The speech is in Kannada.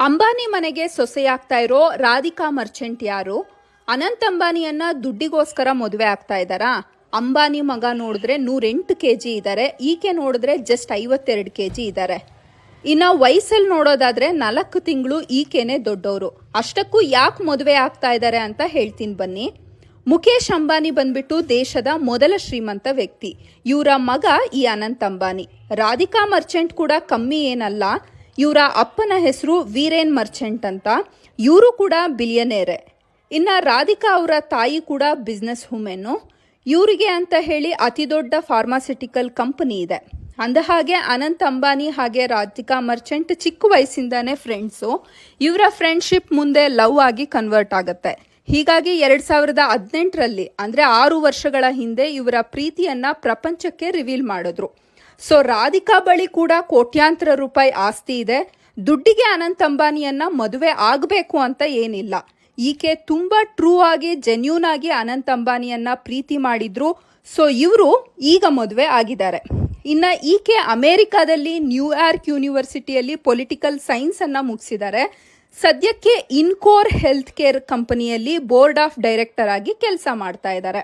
ಅಂಬಾನಿ ಮನೆಗೆ ಸೊಸೆಯಾಗ್ತಾ ಇರೋ ರಾಧಿಕಾ ಮರ್ಚೆಂಟ್ ಯಾರು? ಅನಂತ್ ಅಂಬಾನಿಯನ್ನ ದುಡ್ಡಿಗೋಸ್ಕರ ಮದುವೆ ಆಗ್ತಾ ಇದ್ದಾರಾ? ಅಂಬಾನಿ ಮಗ ನೋಡಿದ್ರೆ ನೂರೆಂಟು ಕೆ ಜಿ ಇದ್ದಾರೆ ಈಕೆ ನೋಡಿದ್ರೆ ಜಸ್ಟ್ ಐವತ್ತೆರಡು ಕೆ ಜಿ ಇದ್ದಾರೆ ಇನ್ನು ವಯಸ್ಸಲ್ಲಿ ನೋಡೋದಾದ್ರೆ ನಾಲ್ಕು ತಿಂಗಳು ಈಕೆನೆ ದೊಡ್ಡವರು ಅಷ್ಟಕ್ಕೂ ಯಾಕೆ ಮದುವೆ ಆಗ್ತಾ ಇದ್ದಾರೆ ಅಂತ ಹೇಳ್ತೀನಿ ಬನ್ನಿ. ಮುಖೇಶ್ ಅಂಬಾನಿ ಬಂದ್ಬಿಟ್ಟು ದೇಶದ ಮೊದಲ ಶ್ರೀಮಂತ ವ್ಯಕ್ತಿ. ಇವರ ಮಗ ಈ ಅನಂತ್ ಅಂಬಾನಿ. ರಾಧಿಕಾ ಮರ್ಚೆಂಟ್ ಕೂಡ ಕಮ್ಮಿ ಏನಲ್ಲ ಇವರ ಅಪ್ಪನ ಹೆಸರು ವೀರೇನ್ ಮರ್ಚೆಂಟ್ ಅಂತ. ಇವರು ಕೂಡ ಬಿಲಿಯನೇರೆ. ಇನ್ನು ರಾಧಿಕಾ ಅವರ ತಾಯಿ ಕೂಡ ಬಿಸ್ನೆಸ್ ವುಮೆನ್ನು ಇವರಿಗೆ ಅಂತ ಹೇಳಿ ಅತಿ ದೊಡ್ಡ ಫಾರ್ಮಾಸ್ಯೂಟಿಕಲ್ ಕಂಪನಿ ಇದೆ. ಅಂದಹಾಗೆ ಅನಂತ್ ಅಂಬಾನಿ ಹಾಗೆ ರಾಧಿಕಾ ಮರ್ಚೆಂಟ್ ಚಿಕ್ಕ ವಯಸ್ಸಿಂದಾನೇ ಫ್ರೆಂಡ್ಸು ಇವರ ಫ್ರೆಂಡ್ಶಿಪ್ ಮುಂದೆ ಲವ್ ಆಗಿ ಕನ್ವರ್ಟ್ ಆಗುತ್ತೆ. ಹೀಗಾಗಿ ಎರಡು ಸಾವಿರದ ಹದಿನೆಂಟರಲ್ಲಿ, ಅಂದ್ರೆ ಆರು ವರ್ಷಗಳ ಹಿಂದೆ ಇವರ ಪ್ರೀತಿಯನ್ನ ಪ್ರಪಂಚಕ್ಕೆ ರಿವೀಲ್ ಮಾಡಿದ್ರು. ಸೊ ರಾಧಿಕಾ ಬಳಿ ಕೂಡ ಕೋಟ್ಯಾಂತರ ರೂಪಾಯಿ ಆಸ್ತಿ ಇದೆ. ದುಡ್ಡಿಗೆ ಅನಂತ್ ಅಂಬಾನಿಯನ್ನ ಮದುವೆ ಆಗಬೇಕು ಅಂತ ಏನಿಲ್ಲ. ಈಕೆ ತುಂಬಾ ಟ್ರೂ ಆಗಿ ಜೆನ್ಯೂನ್ ಆಗಿ ಅನಂತ್ ಅಂಬಾನಿಯನ್ನ ಪ್ರೀತಿ ಮಾಡಿದ್ರು. ಸೊ ಇವರು ಈಗ ಮದುವೆ ಆಗಿದ್ದಾರೆ. ಇನ್ನ ಈಕೆ ಅಮೆರಿಕಾದಲ್ಲಿ ನ್ಯೂಯಾರ್ಕ್ ಯೂನಿವರ್ಸಿಟಿಯಲ್ಲಿ ಪೊಲಿಟಿಕಲ್ ಸೈನ್ಸ್ ಅನ್ನ ಮುಗಿಸಿದ್ದಾರೆ. ಸದ್ಯಕ್ಕೆ ಇನ್ಕೋರ್ ಹೆಲ್ತ್ ಕೇರ್ ಕಂಪನಿಯಲ್ಲಿ ಬೋರ್ಡ್ ಆಫ್ ಡೈರೆಕ್ಟರ್ ಆಗಿ ಕೆಲಸ ಮಾಡ್ತಾ ಇದ್ದಾರೆ.